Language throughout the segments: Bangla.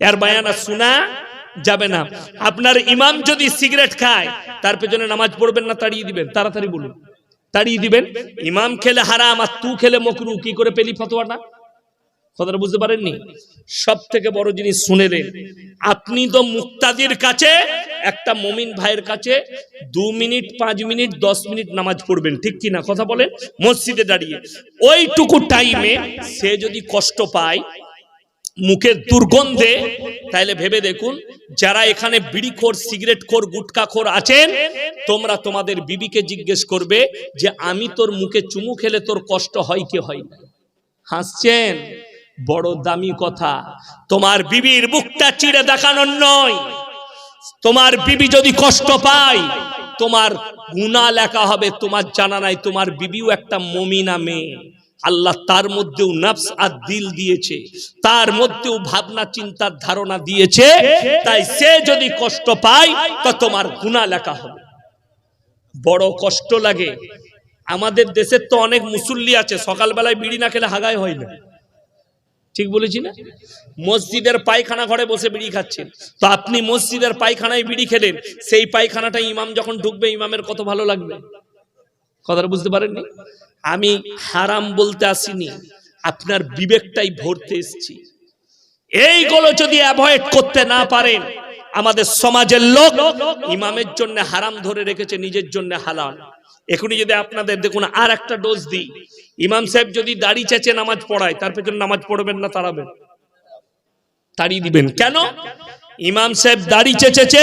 এর বায়ানা শোনা যাবে না। আপনার ইমাম যদি সিগারেট খায়, তার পেছনে নামাজ পড়বেন না, তাড়িয়ে দিবেন? তাড়াতাড়ি বলুন। তাড়িয়ে দিবেন? ইমাম খেলে হারাম, আর তু খেলে মকরু, কি করে পেলি ফতোয়াটা? কথাটা বুঝতে পারেননি? সব থেকে বড় জিনিস শুনেলেন আপনি তো মুক্তাদির কাছে, একটা মমিন ভাইয়ের কাছে দু মিনিট, পাঁচ মিনিট, দশ মিনিট নামাজ পড়বেন, ঠিক কি না? কথা বলেন? মসজিদে দাঁড়িয়ে। ওইটুকু টাইমে সে যদি কষ্ট পায় মুখের দুর্গন্ধে তাহলে ভেবে দেখুন, যারা এখানে বিড়িখোর সিগারেট খোর গুটকা খোর আছেন, তোমরা তোমাদের বিবিকে জিজ্ঞেস করবে যে, আমি তোর মুখে চুমু খেলে তোর কষ্ট হয় কি হয় না? হাসছেন? বড় দামি কথা। তোমার বিবির বুকটা চিড়ে দেখানোর নয়। তোমার বিবি যদি কষ্ট পায়, তোমার গুণা লেখা হবে, তোমার জানা নাই, তোমার বিবিও একটা মমিনা মেয়ে। আল্লাহ তার মধ্যেও নফস আর দিল দিয়েছে, তার মধ্যেও ভাবনা চিন্তার ধারণা দিয়েছে, তাই সে যদি কষ্ট পায়, তো তোমার গুণা লেখা হবে। বড় কষ্ট লাগে। আমাদের দেশের তো অনেক মুসল্লি আছে, সকালবেলায় বিড়ি না খেলে হাগায় হয় না। ঠিক বলেছি না? মসজিদের পায়খানা ঘরে বসে বিড়ি খাচ্ছেন। তো আপনি মসজিদের পায়খানায় বিড়ি খেলেন, সেই পায়খানাটা ইমাম যখন ঢুকবে, ইমামের কত ভালো লাগবে? কথাটা বুঝতে পারেননি? আমি হারাম বলতে আসিনি, আপনার বিবেকটাই ভরতে এসেছি। এইগুলো যদি অ্যাভয়েড করতে না পারেন, আমাদের সমাজের লোক ইমামের জন্য হারাম ধরে রেখেছে, নিজের জন্য হালাল। এখনই যদি আপনাদের দেখুন আর একটা ডোজ দিই। ইমাম সাহেব যদি দাড়ি চেঁচে নামাজ পড়ায়, তার পেছনে নামাজ পড়বেন না, তাড়াবেন? তাড়িয়ে দিবেন। কেন? ইমাম সাহেব দাড়ি চেঁচেছে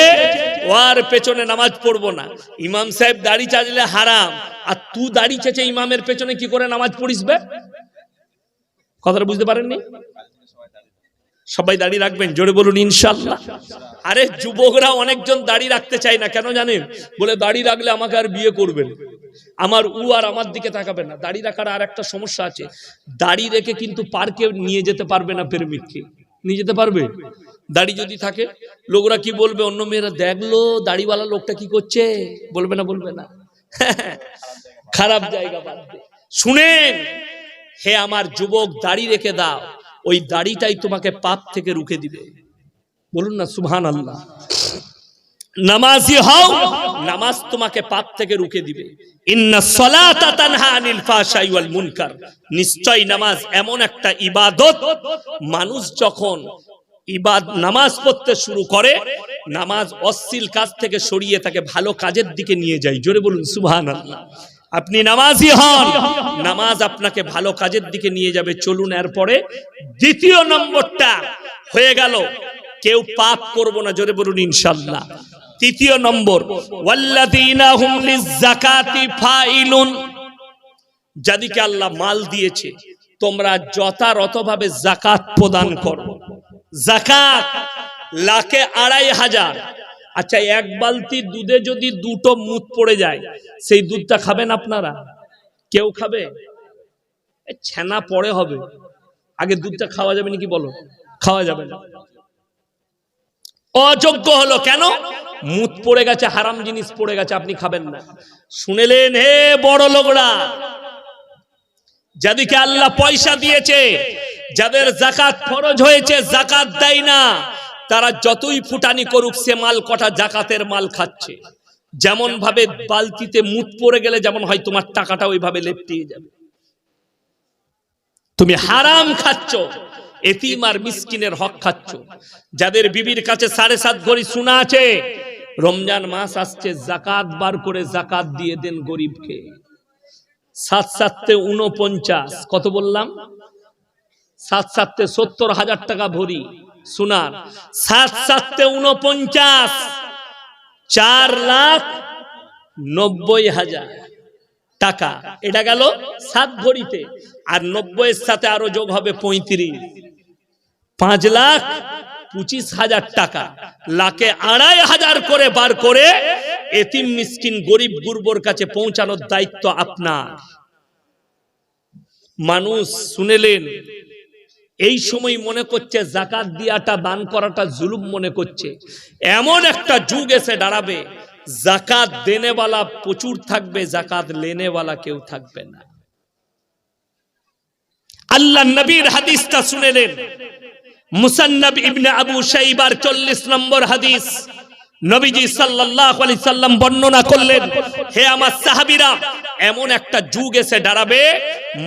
ওর পেছনে নামাজ পড়ব না। ইমাম সাহেব দাড়ি চাচলে হারাম। আর তুই দাড়ি চেঁচে ইমামের পেছনে কি করে নামাজ পড়িস বে? কথাটা বুঝতে পারেননি? সবাই দাড়ি রাখবেন, জোরে বলুন ইনশাল্লাহ আরে, যুবকরা অনেকজন দাড়ি রাখতে চায় না, কেন জানেন? বলে দাড়ি রাখলে আমাকে আর বিয়ে করবেন। আমার উ আর আমার দিকে তাকাবে না। দাড়ি রাখার আর একটা সমস্যা আছে। দাড়ি রেখে কিন্তু পার্কে নিয়ে যেতে পারবে না প্রেমিককে নিয়ে যেতে পারবে? দাড়ি যদি থাকে, লোকরা কি বলবে? অন্য মেয়েরা, দেখল দাড়িওয়ালা লোকটা কি করছে? বলবে না বলবে না। খারাপ জায়গা। শুনেন, হে আমার যুবক, দাড়ি রেখে দাও। ওই দাড়িটাই তোমাকে পাপ থেকে রুখে দিবে। বলুন না সুহান আল্লাহ নামাজি হও, নামাজ তোমাকে পাপ থেকে রুখে দিবে। নিশ্চয় নামাজ এমন একটা ইবাদত। মানুষ যখন ইবাদ, নামাজ পড়তে শুরু করে, নামাজ অশ্লীল কাজ থেকে সরিয়ে তাকে ভালো কাজের দিকে নিয়ে যায়। জোরে বলুন, সুবহানাল্লাহ। আপনি নামাজি হন, নামাজ আপনাকে ভালো কাজের দিকে নিয়ে যাবে। চলুন এরপরে দ্বিতীয় নম্বরটা হয়ে গেল। কেউ পাপ করব না, জোরে বলুন, ইনশাল্লাহ। তৃতীয় নম্বর যাদিকে আল্লাহ মাল দিয়েছে, তোমরা যথাযথভাবে জাকাত প্রদান করো। জাকাত লাখে আড়াই হাজার। আচ্ছা এক বালতি দুধে যদি দুটো মুত পড়ে যায়, সেই দুধটা খাবেন আপনারা? কেউ খাবে? ছানা পরে হবে। আগে দুধটা খাওয়া যাবে নাকি বলো? খাওয়া যাবে না। অযোগ্য হলো কেন? মুত পড়ে গেছে, হারাম জিনিস পড়ে গেছে, আপনি খাবেন না। শুনেলেন, হে বড় লোকরা যাদেরকে আল্লাহ পয়সা দিয়েছে, যাদের জাকাত ফরজ হয়েছে, জাকাত দেয় না, তারা যতই ফুটানি করুক, সে মাল কটা জাকাতের মাল খাচ্ছে। যেমন ভাবে বালতিতে মুত পড়ে গেলে, যেমন হয় তোমার টাকাটা ওইভাবে লেপটিয়ে যাবে। তুমি হারাম খাচ্ছ। এতিম আর মিসকিনের হক খাচ্ছ। যাদের বিবির কাছে সাড়ে সাত ঘড়ি শোনা আছে, রমজান মাস আসছে, জাকাত বার করে জাকাত দিয়ে দেন গরিবকে। সাত সাততে উনপঞ্চাশ কত বললাম? সাত সাততে সত্তর হাজার টাকা ভরি সোনার। সাত সাততে উনপঞ্চাশ চার লাখ নব্বই হাজার। টাকা। এটা গেল সাত ভরিতে আর নব্বইয়ের সাথে আরও যোগ হবে পঁয়ত্রিশ। পাঁচ লাখ পঁচিশ হাজার টাকা। লাখে আড়াই হাজার করে বার করে এতিম মিসকিন, গরিব গুরবর কাছে পৌঁছানোর দায়িত্ব আপনার। মানুষ শুনেলেন, এই সময় মনে করছে জাকাত দিয়াটা, দান করাটা জুলুম মনে করছে। এমন একটা যুগ এসে দাঁড়াবে জাকাত দেনেওয়ালা প্রচুর থাকবে, জাকাত লেনেওয়ালা কেউ থাকবে না। আল্লাহ নবীর হাদিসটা শুনেলেন মুসান্নাব ইবনে আবু শাইবার চল্লিশ নম্বর হাদিস। নবীজি সাল্লাম বর্ণনা করলেন, হে আমার সাহাবীরা, এমন একটা যুগ এসে দাঁড়াবে,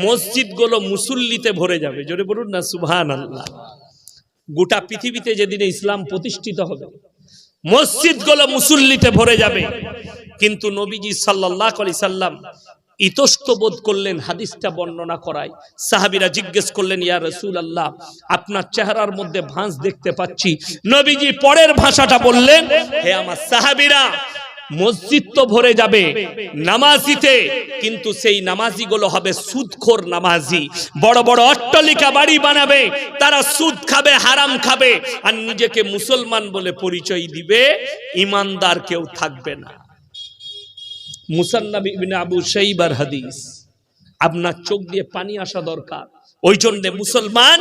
মসজিদগুলো মুসল্লিতে ভরে যাবে। জোরে বলুন না, সুবহানাল্লাহ। গোটা পৃথিবীতে যেদিনে ইসলাম প্রতিষ্ঠিত হবে মসজিদগুলো মুসল্লিতে ভরে যাবে। কিন্তু নবীজি সাল্লাহ আলি সাল্লাম ইতস্ত বোধ করলেন, হাদিসটা বর্ণনা করায়। সাহাবিরা জিজ্ঞেস করলেন, ইয়া রসুল আল্লাহ আপনার চেহারার মধ্যে ভাঁজ দেখতে পাচ্ছি। নবীজি পরের ভাষাটা বললেন, হে আমার সাহাবিরা মসজিদ তো ভরে যাবে, নামাজিতে, কিন্তু সেই নামাজিগুলো হবে সুদখোর নামাজি। বড় বড় অট্টালিকা বাড়ি বানাবে, তারা সুদ খাবে, হারাম খাবে, আর নিজেকে মুসলমান বলে পরিচয় দিবে, ইমানদার কেউ থাকবে না। মুসান্নাবি আবু শাইবার হাদিস, আপনার চোখ দিয়ে পানি আসা দরকার। ওই জন্য মুসলমান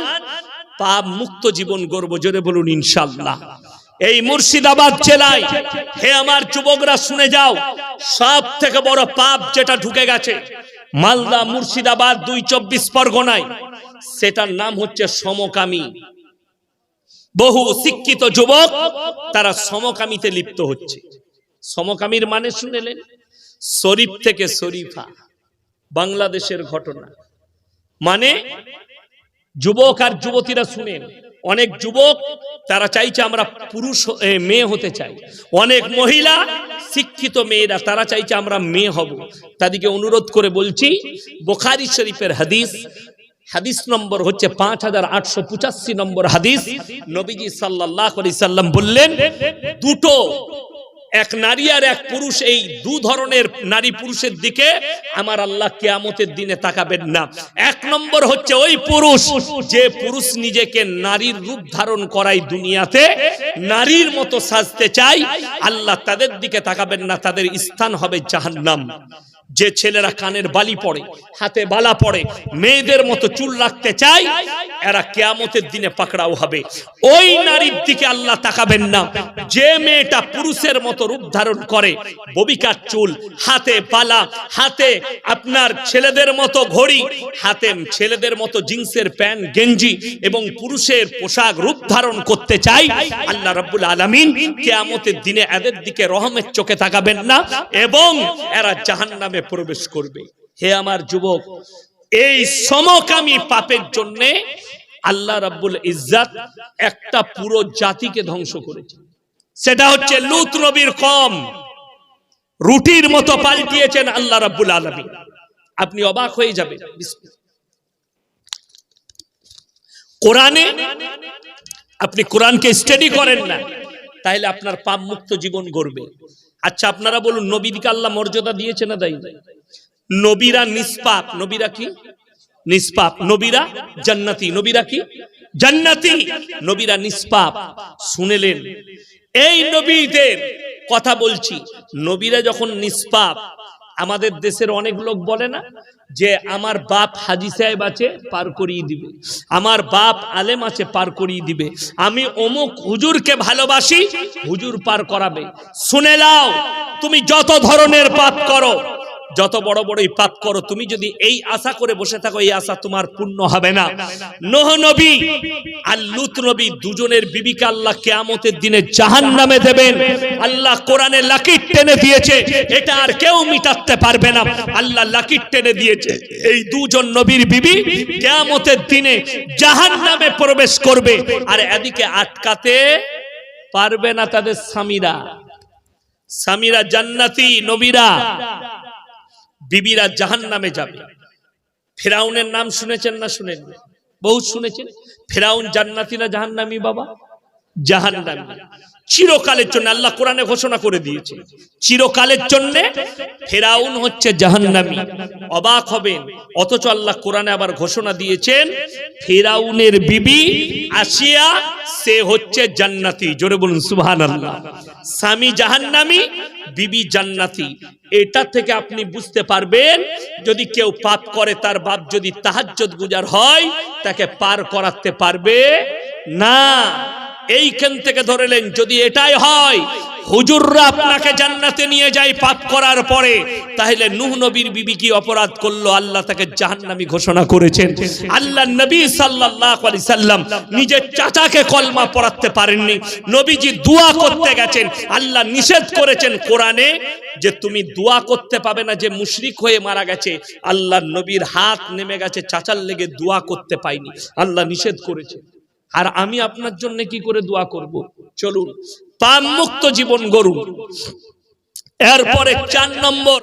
পাপ মুক্ত জীবন গর্ব, জোরে বলুন ইনশাল্লাহ এই মুর্শিদাবাদ জেলায়। হে আমার যুবকরা, শুনে যাও। সব থেকে বড় পাপ যেটা ঢুকে গেছে, মালদা মুর্শিদাবাদ দুই চব্বিশ পরগনায়। সেটার নাম হচ্ছে সমকামী। বহু শিক্ষিত যুবক, তারা সমকামিতে লিপ্ত হচ্ছে। সমকামীর মানে শুনেলেন, শরীফ থেকে শরীফা, বাংলাদেশের ঘটনা। মানে যুবক আর যুবতীরা শুনেন অনেক যুবক, তারা চাইছে আমরা পুরুষ মেয়ে হতে চাই। অনেক মহিলা, শিক্ষিত মেয়েরা, তারা চাইছে আমরা মেয়ে হব। তাদেরকে অনুরোধ করে বলছি, বোখারি শরীফের হাদিস হাদিস নম্বর হচ্ছে পাঁচ হাজার আটশো পঁচাশি নম্বর হাদিস। নবীজি সাল্লাহ সাল্লাম বললেন, দুটো এক নারী আর এক পুরুষ এই দু ধরনের নারী পুরুষের দিকে আমার আল্লাহ কেয়ামতের দিনে তাকাবেন না। এক নম্বর হচ্ছে ওই পুরুষ যে পুরুষ নিজেকে নারীর রূপ ধারণ করাই দুনিয়াতে, নারীর মতো সাজতে চাই আল্লাহ তাদের দিকে তাকাবেন না, তাদের স্থান হবে জাহান্নাম। যে ছেলেরা কানের বালি পড়ে, হাতে বালা পড়ে, মেয়েদের মতো চুল রাখতে চায়, এরা কেয়ামতের দিনে পাকড়াও হবে। ওই নারীর দিকে আল্লাহ তাকাবেন না। যে মেয়েটা পুরুষের মতো রূপ ধারণ করে, ববিকার চুল, হাতে বালা, হাতে আপনার ছেলেদের মতো ঘড়ি, হাতে ছেলেদের মতো জিন্সের প্যান্ট, গেঞ্জি এবং পুরুষের পোশাক রূপ ধারণ করতে চাই আল্লাহ রাব্বুল আলামিন কেয়ামতের দিনে এদের দিকে রহমের চোখে তাকাবেন না এবং এরা জাহান্নামে প্রবেশ করবে। হে আমার যুবক, এই সমকামী পাপের জন্য আল্লাহ রাব্বুল ইজ্জাত একটা পুরো জাতিকে ধ্বংস করেছে। সেটা হচ্ছে লুত নবীর কম। রুটির মতো পাল্টিয়েছেন আল্লাহ রাব্বুল আলামিন। আপনি অবাক হয়ে যাবেন। কোরআনে আপনি কোরআনকে স্টাডি করেন না তাহলে আপনার পাপ মুক্ত জীবন গড়বে। আচ্ছা আপনারা বলুন, নবীদিকে আল্লাহ মর্যাদা দিয়েছে না দেয় নবীরা নিষ্পাপ। নবীরা কি? নিষ্পাপ। নবীরা জান্নাতি। নবীরা কি? জান্নাতি। নবীরা নিষ্পাপ। শুনেলেন। এই নবীদের কথা বলছি। নবীরা যখন নিষ্পাপ, আমাদের দেশের অনেক লোক বলে না যে আমার বাপ হাজি সাহেব আছে, পার করিয়ে দিবে। আমার বাপ আলেম আছে, পার করিয়ে দিবে। আমি অমুক হুজুরকে ভালোবাসি, হুজুর পার করাবে। শুনে লাও তুমি যত ধরনের পাপ করো যত বড় বড়ই পাপ করো, তুমি যদি এই আশা করে বসে থাকো, এই আশা তোমার পূর্ণ হবে না। নোহ নবী আর লুত নবী দুজনের বিবিকে আল্লাহ কেয়ামতের দিনে জাহান নামে দেবেন। আল্লাহ কোরআনে লাকির টেনে দিয়েছে, এটা আর কেউ মিটাতে পারবে না। আল্লাহ লাকির টেনে দিয়েছে, এই দুজন নবীর বিবি কেয়ামতের দিনে জাহান নামে প্রবেশ করবে। আর এদিকে আটকাতে পারবে না তাদের স্বামীরা। স্বামীরা জান্নাতি, নবীরা। বিবিরা জাহান নামে যাবে। ফেরাউনের নাম শুনেছেন না শুনেন বহু শুনেছেন? ফেরাউন জান্নাতিরা জাহান জাহান্নামি বাবা? জাহান্নামি। চিরকালের জন্য আল্লাহ কোরআনে ঘোষণা করে দিয়েছে। চিরকালের জন্য ফেরাউন হচ্ছে জাহান্নামি। অবাক হবেন, অথচ আল্লাহ কোরআনে আবার ঘোষণা দিয়েছেন, ফেরাউনের বিবি আসিয়া সে হচ্ছে জান্নাতি। জোরে বলুন, সুবহানাল্লাহ। স্বামী জাহান্নামি, বিবি জান্নাতি। এটা থেকে আপনি বুঝতে পারবেন, যদি কেউ পাপ করে, তার বাপ যদি তাহাজ্জুদ গুজার হয়, তাকে পার করাতে পারবে না। এইখান থেকে ধরেলেন যদি এটাই হয়, হুজুররা আপনাকে জান্নাতে নিয়ে যায় পাপ করার পরে, তাহলে নূহ নবীর বিবি কি অপরাধ করল, আল্লাহ তাকে জাহান্নামী ঘোষণা করেছেন। আল্লাহ নবী সাল্লাল্লাহু আলাইহি সাল্লাম নিজের চাচাকে কলমা পড়াতে পারেননি, নবীজি দোয়া করতে গেছেন, আল্লাহ নিষেধ করেছেন কোরআনে যে তুমি দোয়া করতে পাবে না, যে মুশরিক হয়ে মারা গেছে, আল্লাহ নবীর হাত নেমে গেছে, চাচার লেগে দোয়া করতে পাইনি, আল্লাহ নিষেধ করেছে। আর আমি আপনার জন্য কি করে দোয়া করব? চলুন পাপ মুক্ত জীবন গরু এরপরে চার নম্বর।